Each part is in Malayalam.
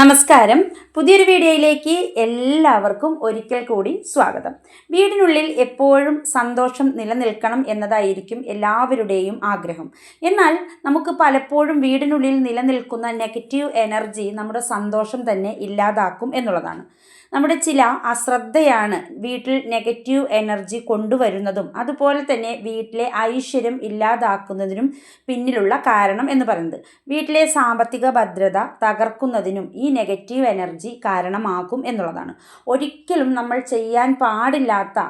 നമസ്കാരം. പുതിയൊരു വീഡിയോയിലേക്ക് എല്ലാവർക്കും ഒരിക്കൽ കൂടി സ്വാഗതം. വീടിനുള്ളിൽ എപ്പോഴും സന്തോഷം നിലനിൽക്കണം എന്നതായിരിക്കും എല്ലാവരുടെയും ആഗ്രഹം. എന്നാൽ നമുക്ക് പലപ്പോഴും വീടിനുള്ളിൽ നിലനിൽക്കുന്ന നെഗറ്റീവ് എനർജി നമ്മുടെ സന്തോഷം തന്നെ ഇല്ലാതാക്കും എന്നുള്ളതാണ്. നമ്മുടെ ചില അശ്രദ്ധയാണ് വീട്ടിൽ നെഗറ്റീവ് എനർജി കൊണ്ടുവരുന്നതും അതുപോലെ തന്നെ വീട്ടിലെ ഐശ്വര്യം ഇല്ലാതാക്കുന്നതിനും പിന്നിലുള്ള കാരണം എന്ന് പറയുന്നത്. വീട്ടിലെ സാമ്പത്തിക ഭദ്രത തകർക്കുന്നതിനും ഈ നെഗറ്റീവ് എനർജി കാരണമാകും എന്നുള്ളതാണ്. ഒരിക്കലും നമ്മൾ ചെയ്യാൻ പാടില്ലാത്ത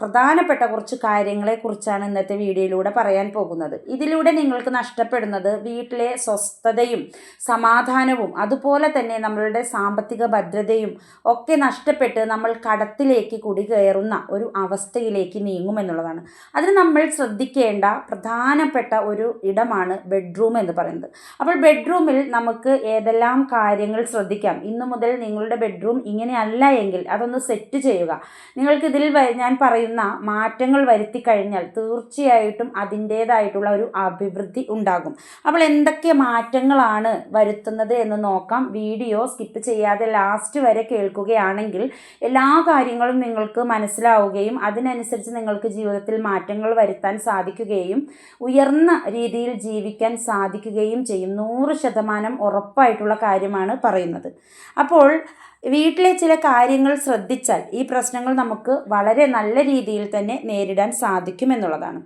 പ്രധാനപ്പെട്ട കുറച്ച് കാര്യങ്ങളെക്കുറിച്ചാണ് ഇന്നത്തെ വീഡിയോയിലൂടെ പറയാൻ പോകുന്നത്. ഇതിലൂടെ നിങ്ങൾക്ക് നഷ്ടപ്പെടുന്നത് വീട്ടിലെ സ്വസ്ഥതയും സമാധാനവും അതുപോലെ തന്നെ നമ്മളുടെ സാമ്പത്തിക ഭദ്രതയും ഒക്കെ നഷ്ടപ്പെട്ട് നമ്മൾ കടത്തിലേക്ക് കുടികയറുന്ന ഒരു അവസ്ഥയിലേക്ക് നീങ്ങുമെന്നുള്ളതാണ് അതിന് നമ്മൾ ശ്രദ്ധിക്കേണ്ട പ്രധാനപ്പെട്ട ഒരു ഇടമാണ് ബെഡ്റൂം എന്ന് പറയുന്നത്. അപ്പോൾ ബെഡ്റൂമിൽ നമുക്ക് ഏതെല്ലാം കാര്യങ്ങൾ ശ്രദ്ധിക്കാം? ഇന്നു മുതൽ നിങ്ങളുടെ ബെഡ്റൂം ഇങ്ങനെയല്ല എങ്കിൽ അതൊന്ന് സെറ്റ് ചെയ്യുക. നിങ്ങൾക്ക് ഇതിൽ ഞാൻ പറയുന്ന മാറ്റങ്ങൾ വരുത്തി കഴിഞ്ഞാൽ തീർച്ചയായിട്ടും അതിന്റേതായിട്ടുള്ള ഒരു അഭിവൃദ്ധി ഉണ്ടാകും. അപ്പോൾ എന്തൊക്കെ മാറ്റങ്ങളാണ് വരുത്തുന്നത് എന്ന് നോക്കാം. വീഡിയോ സ്കിപ്പ് ചെയ്യാതെ ലാസ്റ്റ് വരെ കേൾക്കുകയാണെങ്കിൽ എല്ലാ കാര്യങ്ങളും നിങ്ങൾക്ക് മനസ്സിലാവുകയും അതിനനുസരിച്ച് നിങ്ങൾക്ക് ജീവിതത്തിൽ മാറ്റങ്ങൾ വരുത്താൻ സാധിക്കുകയും ഉയർന്ന രീതിയിൽ ജീവിക്കാൻ സാധിക്കുകയും ചെയ്യും. നൂറ് ശതമാനം ഉറപ്പായിട്ടുള്ള കാര്യമാണ് പറയുന്നത്. അപ്പോൾ വീട്ടിലെ ചില കാര്യങ്ങൾ ശ്രദ്ധിച്ചാൽ ഈ പ്രശ്നങ്ങൾ നമുക്ക് വളരെ നല്ല രീതിയിൽ തന്നെ നേരിടാൻ സാധിക്കുമെന്നുള്ളതാണ്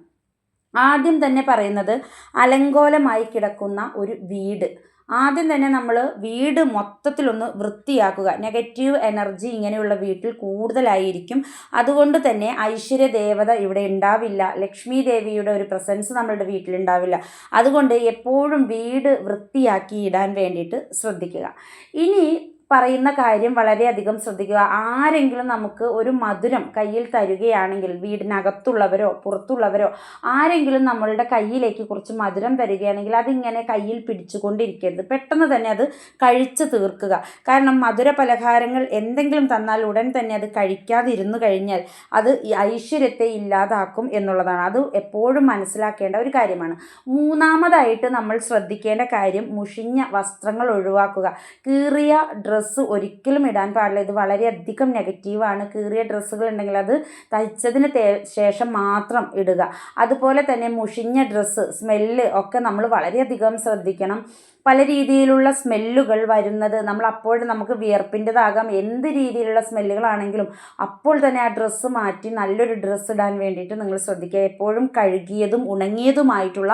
ആദ്യം തന്നെ പറയുന്നത് അലങ്കോലമായി കിടക്കുന്ന ഒരു വീട്. ആദ്യം തന്നെ നമ്മൾ വീട് മൊത്തത്തിലൊന്ന് വൃത്തിയാക്കുക. നെഗറ്റീവ് എനർജി ഇങ്ങനെയുള്ള വീട്ടിൽ കൂടുതലായിരിക്കും. അതുകൊണ്ട് തന്നെ ഐശ്വര്യ ദേവത ഇവിടെ ഉണ്ടാവില്ല. ലക്ഷ്മി ദേവിയുടെ ഒരു പ്രസൻസ് നമ്മളുടെ വീട്ടിലുണ്ടാവില്ല അതുകൊണ്ട് എപ്പോഴും വീട് വൃത്തിയാക്കി ഇടാൻ വേണ്ടിയിട്ട് ശ്രദ്ധിക്കുക. ഇനി പറയുന്ന കാര്യം വളരെയധികം ശ്രദ്ധിക്കുക. ആരെങ്കിലും നമുക്ക് ഒരു മധുരം കയ്യിൽ തരികയാണെങ്കിൽ വീടിനകത്തുള്ളവരോ പുറത്തുള്ളവരോ ആരെങ്കിലും നമ്മളുടെ കയ്യിലേക്ക് കുറച്ച് മധുരം തരികയാണെങ്കിൽ അതിങ്ങനെ കയ്യിൽ പിടിച്ചുകൊണ്ടിരിക്കരുത്. പെട്ടെന്ന് തന്നെ അത് കഴിച്ച് തീർക്കുക. കാരണം മധുര പലഹാരങ്ങൾ എന്തെങ്കിലും തന്നാൽ ഉടൻ തന്നെ അത് കഴിക്കാതിരുന്നു കഴിഞ്ഞാൽ അത് ഐശ്വര്യത്തെ ഇല്ലാതാക്കും എന്നുള്ളതാണ്. അത് എപ്പോഴും മനസ്സിലാക്കേണ്ട ഒരു കാര്യമാണ്. മൂന്നാമതായിട്ട് നമ്മൾ ശ്രദ്ധിക്കേണ്ട കാര്യം മുഷിഞ്ഞ വസ്ത്രങ്ങൾ ഒഴിവാക്കുക. കീറിയ ഡ്രസ്സ് ഒരിക്കലും ഇടാൻ പാടില്ല. ഇത് വളരെയധികം നെഗറ്റീവാണ് കീറിയ ഡ്രസ്സുകൾ ഉണ്ടെങ്കിൽ അത് തയ്ച്ചതിന് ശേഷം മാത്രം ഇടുക. അതുപോലെ തന്നെ മുഷിഞ്ഞ ഡ്രസ്സ് സ്മെല്ല് ഒക്കെ നമ്മൾ വളരെയധികം ശ്രദ്ധിക്കണം. പല രീതിയിലുള്ള സ്മെല്ലുകൾ വരുന്നത് നമ്മൾ അപ്പോൾ നമുക്ക് വിയർപ്പിന്റെതാകാം. എന്ത് രീതിയിലുള്ള സ്മെല്ലുകളാണെങ്കിലും അപ്പോൾ തന്നെ ആ ഡ്രസ്സ് മാറ്റി നല്ലൊരു ഡ്രസ്സ് ഇടാൻ വേണ്ടിയിട്ട് നിങ്ങൾ ശ്രദ്ധിക്കുക. എപ്പോഴും കഴുകിയതും ഉണങ്ങിയതുമായിട്ടുള്ള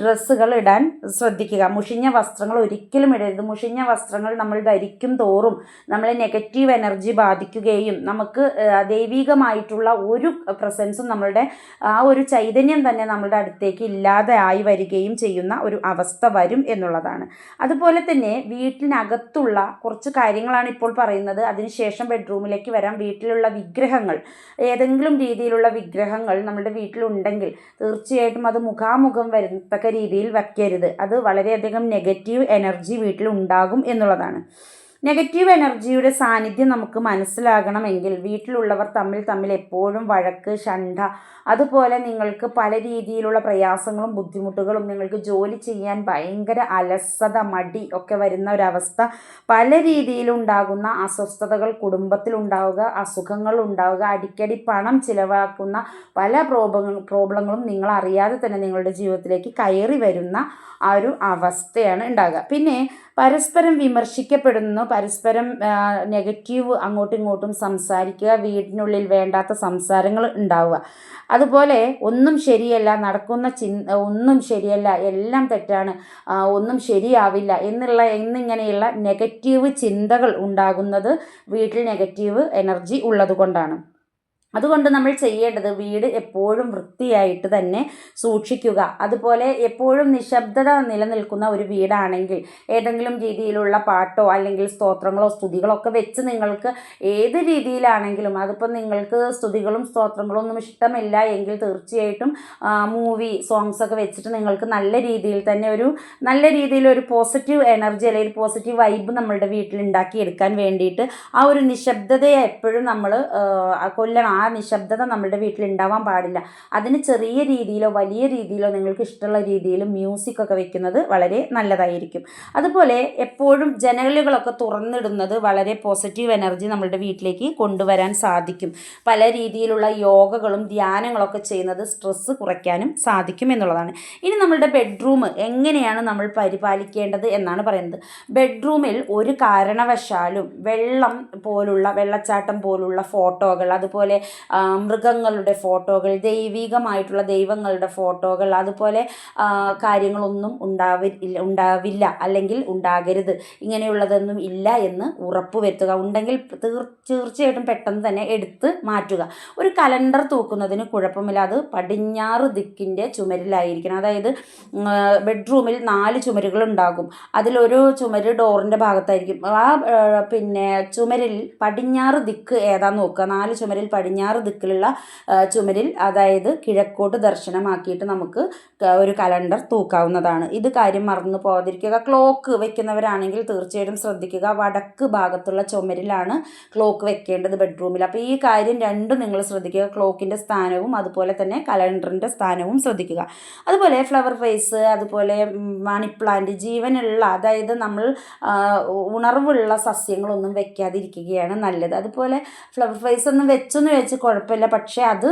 ഡ്രസ്സുകൾ ഇടാൻ ശ്രദ്ധിക്കുക. മുഷിഞ്ഞ വസ്ത്രങ്ങൾ ഒരിക്കലും ഇടരുത്. മുഷിഞ്ഞ വസ്ത്രങ്ങൾ നമ്മൾ ധരിക്കും തോറും നമ്മളെ നെഗറ്റീവ് എനർജി ബാധിക്കുകയും നമുക്ക് ദൈവികമായിട്ടുള്ള ഒരു പ്രസൻസും നമ്മളുടെ ആ ഒരു ചൈതന്യം തന്നെ നമ്മളുടെ അടുത്തേക്ക് ഇല്ലാതെ ആയി വരികയും ചെയ്യുന്ന ഒരു അവസ്ഥ വരും എന്നുള്ളതാണ്. അതുപോലെ തന്നെ വീട്ടിനകത്തുള്ള കുറച്ച് കാര്യങ്ങളാണ് ഇപ്പോൾ പറയുന്നത്. അതിനുശേഷം ബെഡ്റൂമിലേക്ക് വരാം. വീട്ടിലുള്ള വിഗ്രഹങ്ങൾ ഏതെങ്കിലും രീതിയിലുള്ള വിഗ്രഹങ്ങൾ നമ്മുടെ വീട്ടിലുണ്ടെങ്കിൽ തീർച്ചയായിട്ടും അത് മുഖാമുഖം വരത്തക്ക രീതിയിൽ വയ്ക്കരുത്. അത് വളരെയധികം നെഗറ്റീവ് എനർജി വീട്ടിൽ ഉണ്ടാകും എന്നുള്ളതാണ്. നെഗറ്റീവ് എനർജിയുടെ സാന്നിധ്യം നമുക്ക് മനസ്സിലാകണമെങ്കിൽ വീട്ടിലുള്ളവർ തമ്മിൽ തമ്മിൽ എപ്പോഴും വഴക്ക് ഷണ്ട അതുപോലെ നിങ്ങൾക്ക് പല രീതിയിലുള്ള പ്രയാസങ്ങളും ബുദ്ധിമുട്ടുകളും നിങ്ങൾക്ക് ജോലി ചെയ്യാൻ ഭയങ്കര അലസത മടി ഒക്കെ വരുന്ന ഒരവസ്ഥ പല രീതിയിലുണ്ടാകുന്ന അസ്വസ്ഥതകൾ കുടുംബത്തിലുണ്ടാവുക അസുഖങ്ങൾ ഉണ്ടാവുക അടിക്കടി പണം ചിലവാക്കുന്ന പല പ്രോബ്ലങ്ങൾ പ്രോബ്ലങ്ങളും നിങ്ങൾ അറിയാതെ തന്നെ നിങ്ങളുടെ ജീവിതത്തിലേക്ക് കയറി വരുന്ന ആ ഒരു അവസ്ഥയാണ് ഉണ്ടാകുക പിന്നെ പരസ്പരം വിമർശിക്കപ്പെടുന്നു പരസ്പരം നെഗറ്റീവ് അങ്ങോട്ടും ഇങ്ങോട്ടും സംസാരിക്കുക വീടിനുള്ളിൽ വേണ്ടാത്ത സംസാരങ്ങൾ ഉണ്ടാവുക. അതുപോലെ ഒന്നും ശരിയല്ല നടക്കുന്ന ചി ഒന്നും ശരിയല്ല എല്ലാം തെറ്റാണ് ഒന്നും ശരിയാവില്ല എന്നുള്ള എന്നിങ്ങനെയുള്ള നെഗറ്റീവ് ചിന്തകൾ ഉണ്ടാകുന്നത് വീട്ടിൽ നെഗറ്റീവ് എനർജി ഉള്ളത് കൊണ്ടാണ് അതുകൊണ്ട് നമ്മൾ ചെയ്യേണ്ടത് വീട് എപ്പോഴും വൃത്തിയായിട്ട് തന്നെ സൂക്ഷിക്കുക. അതുപോലെ എപ്പോഴും നിശബ്ദത നിലനിൽക്കുന്ന ഒരു വീടാണെങ്കിൽ ഏതെങ്കിലും രീതിയിലുള്ള പാട്ടോ അല്ലെങ്കിൽ സ്തോത്രങ്ങളോ സ്തുതികളോ ഒക്കെ വെച്ച് നിങ്ങൾക്ക് ഏത് രീതിയിലാണെങ്കിലും അതിപ്പോൾ നിങ്ങൾക്ക് സ്തുതികളും സ്തോത്രങ്ങളും ഒന്നും ഇഷ്ടമില്ല എങ്കിൽ തീർച്ചയായിട്ടും മൂവി സോങ്സ് ഒക്കെ വെച്ചിട്ട് നിങ്ങൾക്ക് നല്ല രീതിയിൽ തന്നെ ഒരു നല്ല രീതിയിൽ ഒരു പോസിറ്റീവ് എനർജി അല്ലെങ്കിൽ പോസിറ്റീവ് വൈബ് നമ്മളുടെ വീട്ടിൽ ഉണ്ടാക്കിയെടുക്കാൻ വേണ്ടിയിട്ട് ആ ഒരു നിശബ്ദതയെ എപ്പോഴും നമ്മൾ കൊല്ലണം. ആ നിശബ്ദത നമ്മളുടെ വീട്ടിൽ ഉണ്ടാവാൻ പാടില്ല. അതിന് ചെറിയ രീതിയിലോ വലിയ രീതിയിലോ നിങ്ങൾക്ക് ഇഷ്ടമുള്ള രീതിയിൽ മ്യൂസിക് ഒക്കെ വെക്കുന്നത് വളരെ നല്ലതായിരിക്കും. അതുപോലെ എപ്പോഴും ജനലുകളൊക്കെ തുറന്നിടുന്നത് വളരെ പോസിറ്റീവ് എനർജി നമ്മളുടെ വീട്ടിലേക്ക് കൊണ്ടുവരാൻ സാധിക്കും. പല രീതിയിലുള്ള യോഗകളും ധ്യാനങ്ങളൊക്കെ ചെയ്യുന്നത് സ്ട്രെസ്സ് കുറയ്ക്കാനും സാധിക്കും എന്നുള്ളതാണ്. ഇനി നമ്മളുടെ ബെഡ്റൂം എങ്ങനെയാണ് നമ്മൾ പരിപാലിക്കേണ്ടത് എന്നാണ് പറയുന്നത്. ബെഡ്റൂമിൽ ഒരു കാരണവശാലും വെള്ളം പോലുള്ള വെള്ളച്ചാട്ടം പോലുള്ള ഫോട്ടോകൾ അതുപോലെ മൃഗങ്ങളുടെ ഫോട്ടോകൾ ദൈവികമായിട്ടുള്ള ദൈവങ്ങളുടെ ഫോട്ടോകൾ അതുപോലെ കാര്യങ്ങളൊന്നും ഉണ്ടാവില്ല ഉണ്ടാവില്ല അല്ലെങ്കിൽ ഉണ്ടാകരുത്. ഇങ്ങനെയുള്ളതൊന്നും ഇല്ല എന്ന് ഉറപ്പ് വരുത്തുക. ഉണ്ടെങ്കിൽ തീർച്ചയായിട്ടും പെട്ടെന്ന് തന്നെ എടുത്ത് മാറ്റുക. ഒരു കലണ്ടർ തൂക്കുന്നതിന് കുഴപ്പമില്ല. അത് പടിഞ്ഞാറ് ദിക്കിന്റെ ചുമരിലായിരിക്കണം. അതായത് ബെഡ്റൂമിൽ നാല് ചുമരുകൾ ഉണ്ടാകും. അതിലൊരു ചുമര് ഡോറിന്റെ ഭാഗത്തായിരിക്കും. ആ പിന്നെ ചുമരിൽ പടിഞ്ഞാറ് ദിക്ക് ഏതാന്ന് നോക്കുക. നാല് ചുമരിൽ പടിഞ്ഞാറ് ദിക്കിലുള്ള ആ, ചുമരിൽ അതായത് കിഴക്കോട്ട് ദർശനമാക്കിയിട്ട് നമുക്ക് ഒരു കലണ്ടർ തൂക്കാവുന്നതാണ്. ഇത് കാര്യം മറന്നു പോകാതിരിക്കുക ക്ലോക്ക് വെക്കുന്നവരാണെങ്കിൽ തീർച്ചയായിട്ടും ശ്രദ്ധിക്കുക. വടക്ക് ഭാഗത്തുള്ള ചുമരിലാണ് ക്ലോക്ക് വെക്കേണ്ടത് ബെഡ്റൂമിൽ. അപ്പോൾ ഈ കാര്യം രണ്ടും നിങ്ങൾ ശ്രദ്ധിക്കുക. ക്ലോക്കിന്റെ സ്ഥാനവും അതുപോലെ തന്നെ കലണ്ടറിന്റെ സ്ഥാനവും ശ്രദ്ധിക്കുക. അതുപോലെ ഫ്ലവർ ഫേസ് അതുപോലെ മണി പ്ലാന്റ് ജീവനുള്ള അതായത് നമ്മൾ ഉണർവുള്ള സസ്യങ്ങളൊന്നും വെക്കാതിരിക്കുകയാണ് നല്ലത്. അതുപോലെ ഫ്ലവർ ഫേസ് ഒന്നും വെച്ചെന്ന് വെച്ച് കുഴപ്പമില്ല. പക്ഷേ അത്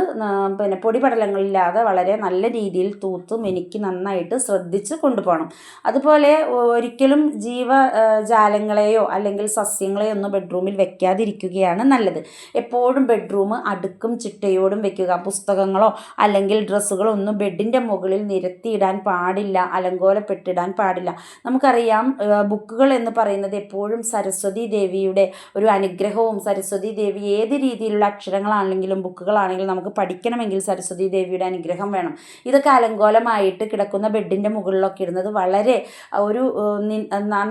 പിന്നെ പൊടിപടലങ്ങളില്ലാതെ വളരെ നല്ല രീതിയിൽ തൂത്ത് എനിക്ക് നന്നായിട്ട് ശ്രദ്ധിച്ച് കൊണ്ടുപോകണം. അതുപോലെ ഒരിക്കലും ജീവജാലങ്ങളെയോ ജാലങ്ങളെയോ അല്ലെങ്കിൽ സസ്യങ്ങളെയോ ഒന്നും ബെഡ്റൂമിൽ വെക്കാതിരിക്കുകയാണ് നല്ലത്. എപ്പോഴും ബെഡ്റൂം അടുക്കും ചിട്ടയോടും വെക്കുക. പുസ്തകങ്ങളോ അല്ലെങ്കിൽ ഡ്രസ്സുകളോ ഒന്നും ബെഡിന്റെ മുകളിൽ നിരത്തിയിടാൻ പാടില്ല അലങ്കോലപ്പെട്ടിടാൻ പാടില്ല. നമുക്കറിയാം ബുക്കുകൾ എന്ന് പറയുന്നത് എപ്പോഴും സരസ്വതി ദേവിയുടെ ഒരു അനുഗ്രഹവും സരസ്വതി ദേവി ഏത് രീതിയിലുള്ള അക്ഷരങ്ങളാണെങ്കിലും ബുക്കുകളാണെങ്കിലും നമുക്ക് പഠിക്കണമെങ്കിൽ സരസ്വതി ദേവിയുടെ അനുഗ്രഹം വേണം. ഇതൊക്കെ അലങ്കോലമായിട്ട് കിടക്കുന്ന ബെഡിന്റെ മുകളിലൊക്കെ ഇടുന്നത് വളരെ ഒരു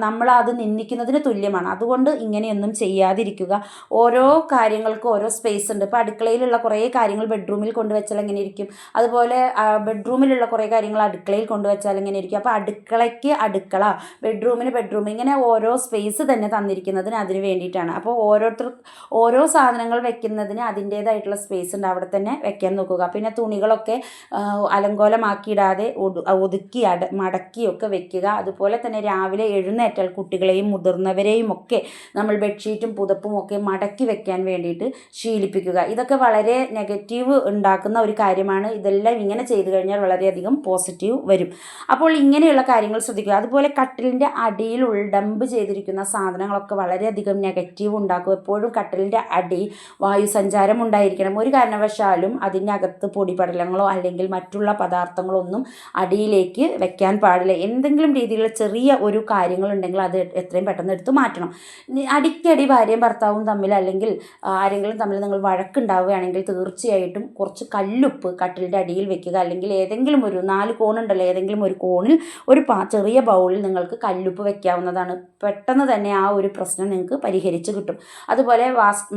നമ്മളത് നിന്ദിക്കുന്നതിന് തുല്യമാണ്. അതുകൊണ്ട് ഇങ്ങനെയൊന്നും ചെയ്യാതിരിക്കുക. ഓരോ കാര്യങ്ങൾക്കും ഓരോ സ്പേസ് ഉണ്ട്. ഇപ്പോൾ അടുക്കളയിലുള്ള കുറേ കാര്യങ്ങൾ ബെഡ്റൂമിൽ കൊണ്ടുവച്ചാൽ എങ്ങനെ ഇരിക്കും? അതുപോലെ ബെഡ്റൂമിലുള്ള കുറേ കാര്യങ്ങൾ അടുക്കളയിൽ കൊണ്ടുവച്ചാൽ എങ്ങനെ ഇരിക്കും? അപ്പോൾ അടുക്കളയ്ക്ക് അടുക്കള ബെഡ്റൂമിന് ബെഡ്റൂം ഇങ്ങനെ ഓരോ സ്പേസ് തന്നെ തന്നിരിക്കുന്നതിന് അതിന് വേണ്ടിയിട്ടാണ്. അപ്പോൾ ഓരോരുത്തർ ഓരോ സാധനങ്ങൾ വെക്കുന്നതിന് അതിന്റേതായിട്ടുള്ള സ്പേസ് ഉണ്ട്. അവിടെ തന്നെ വെക്കാൻ നോക്കുക. പിന്നെ തുണികളൊക്കെ അലങ്കോലമാക്കിയിടാതെ ഒതുക്കി അട മടക്കിയൊക്കെ വെക്കുക. അതുപോലെ തന്നെ രാവിലെ എഴുന്നേറ്റാൽ കുട്ടികളെയും മുതിർന്നവരെയും ഒക്കെ നമ്മൾ ബെഡ്ഷീറ്റും പുതപ്പും ഒക്കെ മടക്കി വെക്കാൻ വേണ്ടിയിട്ട് ശീലിപ്പിക്കുക. ഇതൊക്കെ വളരെ നെഗറ്റീവ് ഉണ്ടാക്കുന്ന ഒരു കാര്യമാണ്. ഇതെല്ലാം ഇങ്ങനെ ചെയ്തു കഴിഞ്ഞാൽ വളരെയധികം പോസിറ്റീവ് വരും. അപ്പോൾ ഇങ്ങനെയുള്ള കാര്യങ്ങൾ ശ്രദ്ധിക്കുക. അതുപോലെ കട്ടിലിന്റെ അടിയിൽ ഉൾഡംപ് ചെയ്തിരിക്കുന്ന സാധനങ്ങളൊക്കെ വളരെയധികം നെഗറ്റീവ് ഉണ്ടാക്കും. എപ്പോഴും കട്ടിലിന്റെ അടി വായു സഞ്ചാരം ഉണ്ടായിരിക്കണം. ഒരു കാരണവശാലും അതിന്റെ അകത്ത് പൊടിപടലങ്ങളോ അല്ലെങ്കിൽ മറ്റുള്ള പദാർത്ഥങ്ങളോ ഒന്നും അടിയിലേക്ക് വെക്കാൻ പാടില്ല. എന്തെങ്കിലും രീതിയിലുള്ള ചെറിയ ഒരു കാര്യങ്ങളുണ്ടെങ്കിൽ അത് എത്രയും പെട്ടെന്ന് എടുത്ത് മാറ്റണം. അടിക്കടി ഭാര്യയും ഭർത്താവും തമ്മിൽ അല്ലെങ്കിൽ ആരെങ്കിലും തമ്മിൽ നിങ്ങൾ വഴക്കുണ്ടാവുകയാണെങ്കിൽ തീർച്ചയായിട്ടും കുറച്ച് കല്ലുപ്പ് കട്ടിലിന്റെ അടിയിൽ വെക്കുക. അല്ലെങ്കിൽ ഏതെങ്കിലും ഒരു നാല് കോണുണ്ടല്ലോ ഏതെങ്കിലും ഒരു കോണിൽ ഒരു പാ ചെറിയ ബൗളിൽ നിങ്ങൾക്ക് കല്ലുപ്പ് വെക്കാവുന്നതാണ്. പെട്ടെന്ന് തന്നെ ആ ഒരു പ്രശ്നം നിങ്ങൾക്ക് പരിഹരിച്ച് കിട്ടും. അതുപോലെ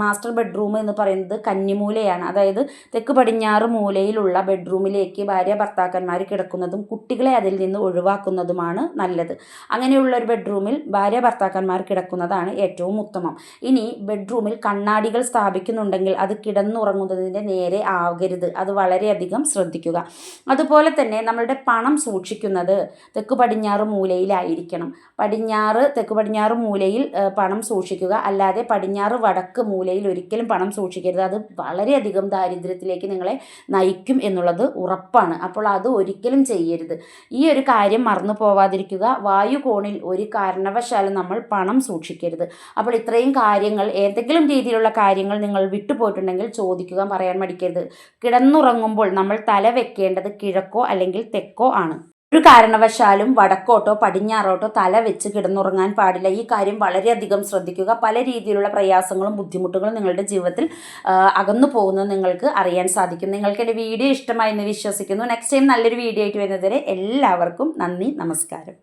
മാസ്റ്റർ ബെഡ്റൂം എന്ന് പറയുന്നത് കന്നിമൂലയാണ് അതായത് തെക്ക് പടിഞ്ഞാറ് മൂലയിലുള്ള ബെഡ്റൂമിലേക്ക് ഭാര്യ ഭർത്താക്കന്മാർ കിടക്കുന്നതും കുട്ടികളെ അതിൽ നിന്ന് ഒഴിവാക്കുന്നതുമാണ് നല്ലത്. അങ്ങനെയുള്ള ഒരു ബെഡ്റൂമിൽ ഭാര്യ ഭർത്താക്കന്മാർ കിടക്കുന്നതാണ് ഏറ്റവും ഉത്തമം. ഇനി ബെഡ്റൂമിൽ കണ്ണാടികൾ സ്ഥാപിക്കുന്നുണ്ടെങ്കിൽ അത് കിടന്നുറങ്ങുന്നതിന്റെ നേരെ ആകരുത് അത് വളരെയധികം ശ്രദ്ധിക്കുക. അതുപോലെ തന്നെ നമ്മളുടെ പണം സൂക്ഷിക്കുന്നത് തെക്ക് പടിഞ്ഞാറ് മൂലയിലായിരിക്കണം. പടിഞ്ഞാറ് തെക്ക് പടിഞ്ഞാറ് മൂലയിൽ പണം സൂക്ഷിക്കുക. അല്ലാതെ പടിഞ്ഞാറ് വടക്ക് മൂലയിൽ ഒരിക്കലും പണം സൂക്ഷിക്കരുത്. അത് വളരെയധികം ദാരിദ്ര്യത്തിലേക്ക് നിങ്ങളെ നയിക്കും എന്നുള്ളത് ഉറപ്പാണ്. അപ്പോൾ അത് ഒരിക്കലും ചെയ്യരുത്. ഈ ഒരു കാര്യം മറന്നു പോവാതിരിക്കുക. വായു കോണിൽ ഒരു കാരണവശാലും നമ്മൾ പണം സൂക്ഷിക്കരുത്. അപ്പോൾ ഇത്രയും കാര്യങ്ങൾ ഏതെങ്കിലും രീതിയിലുള്ള കാര്യങ്ങൾ നിങ്ങൾ വിട്ടുപോയിട്ടുണ്ടെങ്കിൽ ചോദിക്കുക പറയാൻ മടിക്കരുത്. കിടന്നുറങ്ങുമ്പോൾ നമ്മൾ തല വെക്കേണ്ടത് കിഴക്കോ അല്ലെങ്കിൽ തെക്കോ ആണ്. ഒരു കാരണവശാലും വടക്കോട്ടോ പടിഞ്ഞാറോട്ടോ തല വെച്ച് കിടന്നുറങ്ങാൻ പാടില്ല. ഈ കാര്യം വളരെയധികം ശ്രദ്ധിക്കുക. പല രീതിയിലുള്ള പ്രയാസങ്ങളും ബുദ്ധിമുട്ടുകളും നിങ്ങളുടെ ജീവിതത്തിൽ അകന്നു പോകുന്നത് നിങ്ങൾക്ക് അറിയാൻ സാധിക്കും. നിങ്ങൾക്ക് എന്റെ വീഡിയോ ഇഷ്ടമായി എന്ന് വിശ്വസിക്കുന്നു. നെക്സ്റ്റ് ടൈം നല്ലൊരു വീഡിയോ ആയിട്ട് വരുന്നതുവരെ എല്ലാവർക്കും നന്ദി നമസ്കാരം.